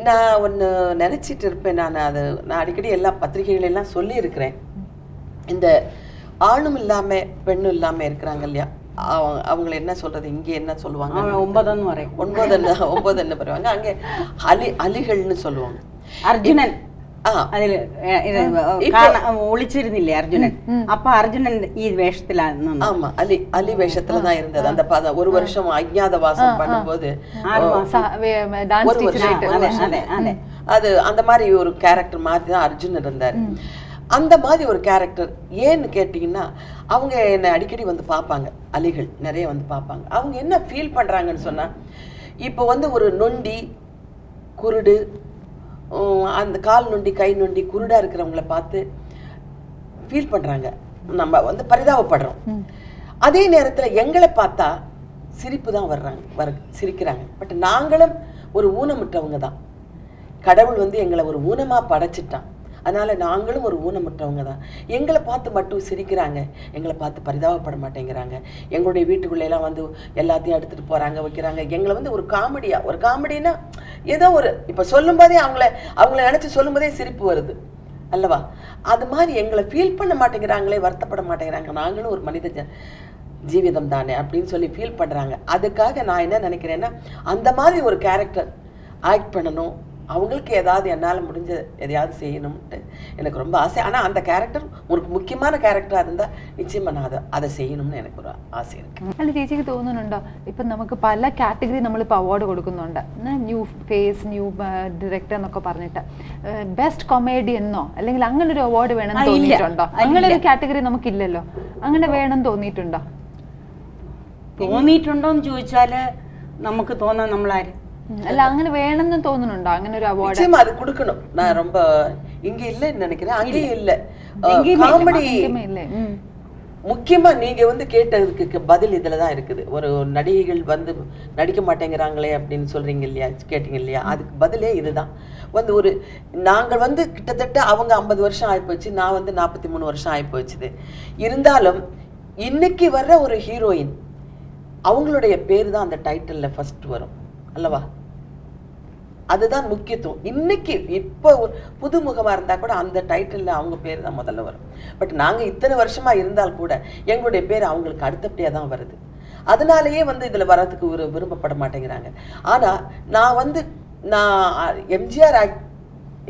நான் ஒன்று நினச்சிட்டு இருப்பேன் நான். அது நான் அடிக்கடி எல்லா பத்திரிகைகளெல்லாம் சொல்லியிருக்கிறேன். இந்த ஆணும் இல்லாமல் பெண்ணும் இல்லாமல் இருக்கிறாங்க இல்லையா? அவங்க அவங்கள என்ன சொல்றது? இங்கே என்ன சொல்லுவாங்க? அவன் ஒன்பதுன்னு வரேன் ஒன்பது என்ன ஒன்பது என்ன பண்ணுவாங்க அங்கே அலி அலிகள்னு சொல்லுவாங்க. அர்ஜுனன். ஆ അതിൽ ഒളിച്ചിരുന്നില്ലേ അർജുനൻ അപ്പൊ അർജുനൻ ഈ വേഷത്തിലാണ് നിന്നത്. ஆமா அலி அலி வேஷத்துல தான் இருந்தது அந்த பத ஒரு வருஷம் அஜ்ஞாத வாசம் பண்ணும்போது ആറ് മാസം டான்ஸ் ஒரு டீச்சர் வருஷம், ஒரு അതെ வருஷம். അതെ അതെ அது அந்த மாதிரி ஒரு கேரக்டர் மாதிரி தான் அர்ஜுன் இருந்தார் அந்த மாதிரி ஒரு கேரக்டர் ஏன்னு கேட்டிங்கன்னா அவங்க என்னை அடிக்கடி வந்து பார்ப்பாங்க அலிகள் நிறைய வந்து பார்ப்பாங்க அவங்க என்ன ஃபீல் பண்ணுறாங்கன்னு சொன்னால் இப்போ வந்து ஒரு நொண்டி குருடு உம், அந்த கால் நொண்டி கை நொண்டி குருடாக இருக்கிறவங்கள பார்த்து ஃபீல் பண்ணுறாங்க நம்ம வந்து பரிதாபப்படுறோம். அதே நேரத்தில் எங்களை பார்த்தா சிரிப்பு தான் வர்றாங்க வர சிரிக்கிறாங்க. பட் நாங்களும் ஒரு ஊனமுற்றவங்க தான். கடவுள் வந்து எங்களை ஒரு ஊனமாக படைச்சிட்டான். அதனால் நாங்களும் ஒரு ஊனமுற்றவங்க தான். எங்களை பார்த்து மட்டும் சிரிக்கிறாங்க. எங்களை பார்த்து பரிதாபப்பட மாட்டேங்கிறாங்க. எங்களுடைய வீட்டுக்குள்ள எல்லாம் வந்து எல்லாத்தையும் எடுத்துகிட்டு போகிறாங்க வைக்கிறாங்க. எங்களை வந்து ஒரு காமெடியா ஒரு காமெடினா ஏதோ ஒரு இப்போ சொல்லும்போதே அவங்கள அவங்கள நினச்சி சொல்லும்போதே சிரிப்பு வருது. அல்லவா? அது மாதிரி எங்களை ஃபீல் பண்ண மாட்டேங்கிறாங்களே வருத்தப்பட மாட்டேங்கிறாங்க. நாங்களும் ஒரு மனித ஜீவிதம் தானே அப்படின்னு சொல்லி ஃபீல் பண்ணுறாங்க அதுக்காக நான் என்ன நினைக்கிறேன்னா அந்த மாதிரி ஒரு கேரக்டர் ஆக்ட் பண்ணணும். அவங்களுக்கு ஏதாவது என்னால் முடிஞ்ச எதையாவது செய்யணும்ட்டு எனக்கு ரொம்ப ஆசை ஆனால் அந்த கேரக்டர் ஒரு முக்கியமான கேரக்டராக இருந்தால் நிச்சயமாக நான் அதை அதை செய்யணும்னு எனக்கு ஒரு ஆசை இருக்கு അല്ല ചേച്ചിക്ക് തോന്നുന്നുണ്ടോ ഇപ്പൊ നമുക്ക് പല കാറ്റഗറി നമ്മളിപ്പോൾ അവാർഡ് കൊടുക്കുന്നുണ്ട് ന്യൂ ഫേസ് ന്യൂ ഡയറക്ടർ എന്നൊക്കെ പറഞ്ഞിട്ട് ബെസ്റ്റ് കൊമേഡി എന്നോ അല്ലെങ്കിൽ അങ്ങനെ ഒരു അവാർഡ് ആ, വേണമെന്ന് ഇല്ല. തോന്നിയിട്ടുണ്ടോ ആ, അങ്ങനെ ഒരു ഇല്ല. കാറ്റഗറി നമുക്കില്ലല്ലോ അങ്ങനെ വേണം തോന്നിയിട്ടുണ്ടോ തോന്നിയിട്ടുണ്ടോന്ന് ചോദിച്ചാല് നമുക്ക് തോന്നാൻ നമ്മളാര് ഉം. അല്ല അങ്ങനെ വേണമെന്ന് തോന്നുന്നുണ്ടോ അങ്ങനെ ഒരു അവാർഡ് நிச்சயமா அது கொடுக்கணும் நான் ரொம்ப இங்க இல்லைன்னு நினைக்கிறேன் அங்கேயும் இல்லை எங்கேயுமே இல்ல. காமெடி ഇല്ലേ ഉം. முக்கியமா நீங்க வந்து கேட்டதுக்கு க- பதில் இதுல தான் இருக்குது ஒரு நடிகைகள் வந்து நடிக்க மாட்டேங்கிறாங்களே அப்படின்னு சொல்றீங்க இல்லையா கேட்டீங்க இல்லையா அதுக்கு பதிலே இதுதான் வந்து ஒரு நாங்கள் வந்து கிட்டத்தட்ட அவங்க ஐம்பது வருஷம் ஆயிப்போச்சு நான் வந்து நாற்பத்தி மூணு வருஷம் ஆயிப்போச்சுது இருந்தாலும் இன்னைக்கு வர்ற ஒரு ஹீரோயின் அவங்களுடைய பேர் தான் அந்த டைட்டில்ல ஃபர்ஸ்ட் வரும் அல்லவா? அதுதான் முக்கியத்துவம். இன்னைக்கு இப்போ புதுமுகமாக இருந்தால் கூட அந்த டைட்டில் அவங்க பேர் தான் முதல்ல வரும். பட் நாங்கள் இத்தனை வருஷமா இருந்தால் கூட எங்களுடைய பேர் அவங்களுக்கு அடுத்தபடியாக தான் வருது. அதனாலேயே வந்து இதில் வரதுக்கு ஒரு விரும்பப்பட மாட்டேங்கிறாங்க. ஆனால் நான் வந்து நான் எம்ஜிஆர் ஆக்ட்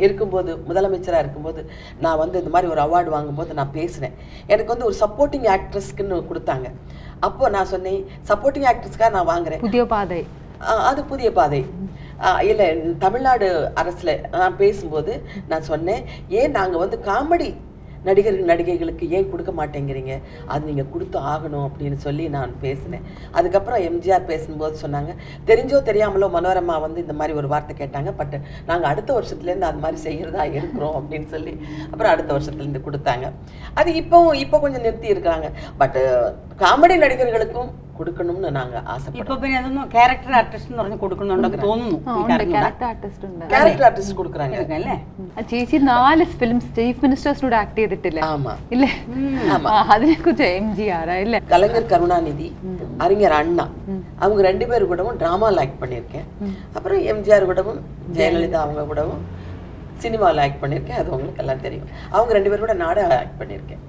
இருக்கும்போது முதலமைச்சராக இருக்கும்போது நான் வந்து இந்த மாதிரி ஒரு அவார்டு வாங்கும்போது நான் பேசினேன். எனக்கு வந்து ஒரு சப்போர்ட்டிங் ஆக்ட்ரஸ்க்குன்னு கொடுத்தாங்க. அப்போ நான் சொன்னேன் சப்போர்ட்டிங் ஆக்ட்ரஸ்க்காக நான் வாங்குறேன். புதிய பாதை. அது புதிய பாதை. இல்லை தமிழ்நாடு அரசில் நான் பேசும்போது நான் சொன்னேன் ஏன் நாங்கள் வந்து காமெடி நடிகர்கள் நடிகைகளுக்கு ஏன் கொடுக்க மாட்டேங்கிறீங்க? அது நீங்கள் கொடுத்து ஆகணும் அப்படின்னு சொல்லி நான் பேசினேன். அதுக்கப்புறம் எம்ஜிஆர் பேசும்போது சொன்னாங்க தெரிஞ்சோ தெரியாமலோ மனோரமா வந்து இந்த மாதிரி ஒரு வார்த்தை கேட்டாங்க பட் நாங்கள் அடுத்த வருஷத்துலேருந்து அது மாதிரி செய்கிறதா இருக்கிறோம் அப்படின்னு சொல்லி அப்புறம் அடுத்த வருஷத்துலேருந்து கொடுத்தாங்க. அது இப்போவும் இப்போ கொஞ்சம் நிறுத்தி இருக்கிறாங்க. பட் காமெடி நடிகர்களுக்கும் கொடுக்கணும்னு நாங்க ஆசைப்படுறோம் ഇപ്പൊ പിന്നെ അതൊന്നും ക്യാരക്ടർ ആർട്ടിസ്റ്റ് എന്ന് പറഞ്ഞ് കൊടുക്കുന്നുണ്ടെന്ന് തോന്നുന്നു ആ, ഉണ്ട് ക്യാരക്ടർ ആർട്ടിസ്റ്റ് ഉണ്ട് கேரக்டர் ஆர்டிஸ்ட் கொடுக்குறாங்க അല്ലേ ആ, ചേച്ചി നാല് ഫിലിംസ് ചീഫ് മിനിസ്റ്റേഴ്സിനോട് ആക്ട് ചെയ്തിട്ടില്ലേ ஆமா ഇല്ലേ ஆமா. അതിനെ കുറിച്ച് എം ജി ആർ ഇല്ലേ கலைஞர் கருணாநிதி அறிஞர் அண்ணா அவங்க ரெண்டு பேர் கூடவும் டிராமாவில் ஆக்ட் பண்ணியிருக்கேன் அப்புறம் எம்ஜிஆர் கூடவும் ஜெயலலிதா அவங்க கூடவும் சினிமாவில் ஆக்ட் பண்ணியிருக்கேன் அது உங்களுக்கு எல்லாம் தெரியும் அவங்க ரெண்டு பேர் கூட நாடக ஆக்ட் பண்ணியிருக்கேன்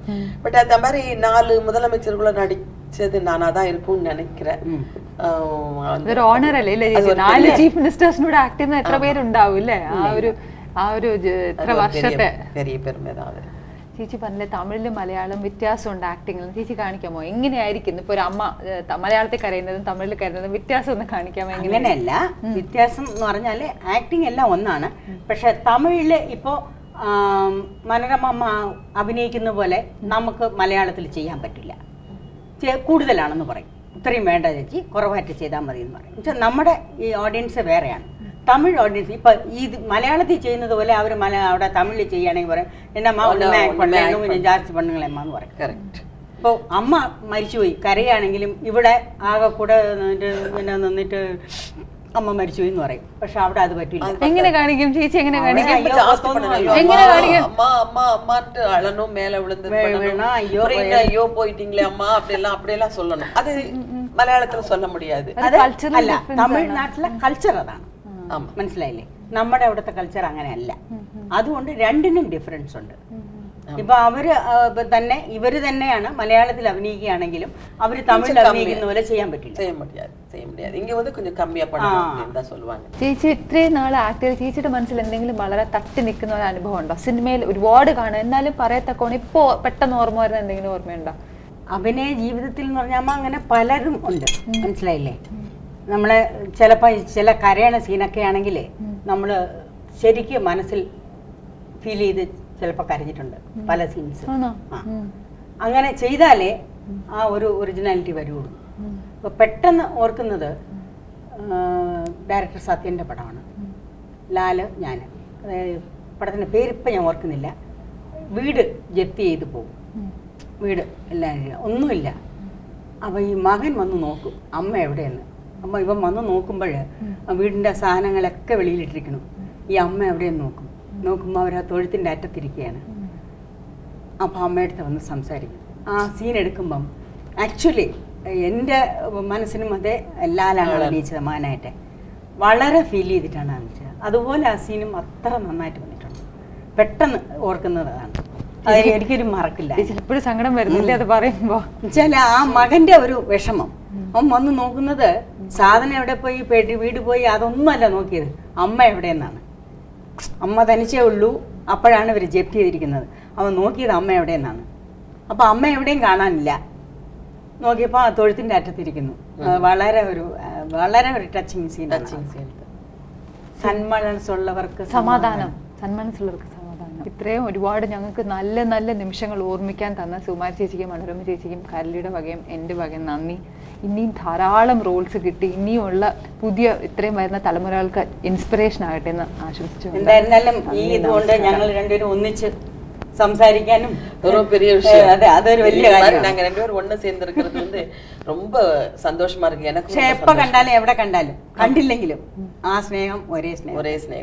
பட் அந்த மாதிரி நாலு முதலமைச்சர்களும் நடிச்சது நானாக தான் இருக்கும்னு நினைக்கிறேன் ஆஹ் அந்த- അതൊരു ഓണർ അല്ലേ ഇല്ലേ அது ചേച്ചി ஒரு നാല് பெரிய- ചീഫ് മിനിസ്റ്റേഴ്സിനോട് ആക്ട് ചെയ്യുന്ന എത്ര പേരുണ്ടാവും ഇല്ലേ ആ ഒരു ആ ഒരു ജ- அது എത്ര ஒரு വർഷത്തെ பெரிய பெரிய பெருமை தான் அது ചേച്ചി പറഞ്ഞില്ലേ തമിഴിലും മലയാളം വ്യത്യാസമുണ്ട് ആക്ടിങ്ങിലും ചേച്ചി കാണിക്കാമോ? എങ്ങനെയായിരിക്കും ഇപ്പൊ ഒരു അമ്മ മലയാളത്തിൽ കരയുന്നതും തമിഴിൽ കരയുന്നതും വ്യത്യാസം ഒന്ന് കാണിക്കാമോ എങ്ങനെ അങ്ങനെയല്ല. വ്യത്യാസം എന്ന് പറഞ്ഞാൽ ആക്ടിങ് എല്ലാം ഒന്നാണ്. പക്ഷെ തമിഴിൽ ഇപ്പോ മനോരമ അമ്മ അഭിനയിക്കുന്ന പോലെ നമുക്ക് മലയാളത്തിൽ ചെയ്യാൻ പറ്റില്ല. കൂടുതലാണെന്ന് പറയും. ഇത്രയും വേണ്ട ചേച്ചി കുറവായിട്ട് ചെയ്താൽ മതി എന്ന് പറയും. പക്ഷെ നമ്മുടെ ഈ ഓഡിയൻസ് വേറെയാണ്. തമിഴ് ഓഡിയൻസ് ഇപ്പൊ ഈ ഇത് മലയാളത്തിൽ ചെയ്യുന്നത് പോലെ അവർ മല അവിടെ തമിഴിൽ ചെയ്യുകയാണെങ്കിൽ പറയും എന്നമ്മ ഒന്നുമേ ആക്ട് ഒന്നുമേ act പണ്ണു ജാസ്തി പണ്ണുങ്ങളെമ്മ എന്ന് പറയും கரெக்ட் ഇപ്പോൾ അമ്മ മരിച്ചുപോയി കരയാണെങ്കിലും ഇവിടെ ആകെ കൂടെ നിന്നിട്ട് പിന്നെ നിന്നിട്ട് അമ്മ മരിച്ചുപോയി എന്ന് പറയും പക്ഷെ അവിടെ അത് പറ്റില്ല എങ്ങനെ കാണിക്കും ചേച്ചി എങ്ങനെ കാണിക്കും ஐயோ, ஜாஸ்தி பத்தொன்னு பண்ணணும். ஐயோ, அம்மா, எங்க காணிக்க? அம்மா அம்மா அம்மான்ட்டு அழணும் மேல விழுந்து வே- பண்ணணும். வேணா, ஐயோ, அப்புறம் என்ன, போய்- ஐயோ போயிட்டீங்களே அம்மா அப்படியெல்லாம் அப்படியெல்லாம் சொல்லணும் அது மலையாளத்துல சொல்ல முடியாது അത് അത് cultural അല്ല മനസ്സിലായില്ലേ? നമ്മുടെ അവിടുത്തെ കൾച്ചർ അങ്ങനെയല്ല. അതുകൊണ്ട് രണ്ടിനും ഡിഫറൻസ് ഉണ്ട്. ഇപ്പൊ അവർ തന്നെ ഇവർ തന്നെയാണ് മലയാളത്തിൽ അഭിനയിക്കുകയാണെങ്കിലും അവർ തമിഴിൽ അഭിനയിക്കുന്ന പോലെ ചെയ്യാൻ പറ്റില്ല. ചേച്ചി ഇത്രയും നാൾ ആക്ട് ചെയ്ത് ചേച്ചിയുടെ മനസ്സിൽ എന്തെങ്കിലും വളരെ തട്ടി നിൽക്കുന്ന ഒരു അനുഭവം ഉണ്ടോ? സിനിമയിൽ ഒരുപാട് കാണും. എന്നാലും പറയത്തക്കോണം ഇപ്പോ പെട്ടെന്ന് ഓർമ്മ വരുന്ന എന്തെങ്കിലും ഓർമ്മയുണ്ടോ? അഭിനയ ജീവിതത്തിൽ എന്ന് പറഞ്ഞാൽ അങ്ങനെ പലരും ഉണ്ട്. മനസ്സിലായില്ലേ? നമ്മളെ ചിലപ്പോൾ ചില കരയണ സീനൊക്കെ ആണെങ്കിൽ നമ്മൾ ശരിക്കും മനസ്സിൽ ഫീൽ ചെയ്ത് ചിലപ്പോൾ കരഞ്ഞിട്ടുണ്ട് പല സീൻസ് ആ. അങ്ങനെ ചെയ്താലേ ആ ഒരു ഒറിജിനാലിറ്റി വരുള്ളൂ. അപ്പോൾ പെട്ടെന്ന് ഓർക്കുന്നത് ഡയറക്ടർ സത്യന്റെ പടമാണ്. ലാൽ ഞാൻ അതായത് പടത്തിന്റെ പേരിപ്പം ഞാൻ ഓർക്കുന്നില്ല. വീട് ജപ്തി ചെയ്ത് പോകും. വീട് എല്ലാവരും. ഒന്നുമില്ല. അപ്പോൾ ഈ മകൻ വന്ന് നോക്കും അമ്മ എവിടെയെന്ന്. അപ്പോൾ ഇവൻ വന്ന് നോക്കുമ്പോൾ വീടിന്റെ സാധനങ്ങളൊക്കെ വെളിയിലിട്ടിരിക്കണം. ഈ അമ്മ എവിടെയെന്ന് നോക്കും. നോക്കുമ്പോൾ അവർ ആ തൊഴുത്തിന്റെ അറ്റത്തിരിക്കുകയാണ് അപ്പോൾ അമ്മയടുത്ത് വന്ന് സംസാരിക്കും. ആ സീൻ എടുക്കുമ്പം ആക്ച്വലി എന്റെ മനസ്സിനും അതേ ലാലാണ് അഭിനയിച്ചത് മാനായിട്ട് വളരെ ഫീൽ ചെയ്തിട്ടാണ് അഭിനയിച്ചത് അതുപോലെ ആ സീനും അത്ര നന്നായിട്ട് വന്നിട്ടുണ്ട്. പെട്ടെന്ന് ഓർക്കുന്നത് എനിക്കൊരു മറക്കില്ല. ചിലപ്പോഴും സങ്കടം വരുന്നില്ല അത് പറയുമ്പോ. ചില ആ മകന്റെ ഒരു വിഷമം. അവൻ വന്ന് നോക്കുന്നത് സാധനം എവിടെ പോയി പേടി വീട് പോയി അതൊന്നുമല്ല നോക്കിയത്. അമ്മ എവിടെ എന്നാണ് അമ്മ തനിച്ചേ ഉള്ളൂ അപ്പോഴാണ് ഇവർ ജപ്തി ചെയ്തിരിക്കുന്നത്. അവൻ നോക്കിയത് അമ്മ എവിടെ എന്നാണ് അപ്പോൾ അമ്മ എവിടെയും കാണാനില്ല. നോക്കിയപ്പോ ആ തൊഴുത്തിന്റെ അറ്റത്തിരിക്കുന്നു. വളരെ ഒരു വളരെ ഒരു ടച്ചിങ് സീൻ ടച്ചിങ് സീൻ സന്മനസ്സുള്ളവർക്ക് സമാധാനം. സന്മനസ്സുള്ളവർക്ക് ഇത്രയും ഒരുപാട് ഞങ്ങൾക്ക് നല്ല നല്ല നിമിഷങ്ങൾ ഓർമ്മിക്കാൻ തന്ന സുമാരി ചേച്ചിക്കും മനോരമ ചേച്ചിക്കും കരളിയുടെ വകയും എൻ്റെ വകയും നന്ദി ഇനിയും ധാരാളം റോൾസ് കിട്ടി ഇനിയുമുള്ള പുതിയ ഇത്രയും വരുന്ന തലമുറകൾക്ക് ഇൻസ്പിറേഷൻ ആകട്ടെ എന്ന് ആശംസിച്ചു എന്തായിരുന്നാലും ഈ ഇതുകൊണ്ട് ഞങ്ങൾ രണ്ടുപേരും ഒന്നിച്ച് സംസാരിക്കാനും ரொம்ப பெரிய ഏ, விஷயம் അതെ അതൊരു വലിയ இது மாதிரி കാര്യമാണ് நாங்க ரெண்டு பேரும் ஒண்ணு சேர்ந்து இருக்கிறது வந்து ரொம்ப சந்தோஷமா இருக்கு எனக்கு പക്ഷെ എപ്പോ കണ്ടാലും എവിടെ കണ്ടാലും കണ്ടില്ലെങ്കിലും ആ സ്നേഹം ഒരേ സ്നേഹം ஒரே ஸ்நேகம்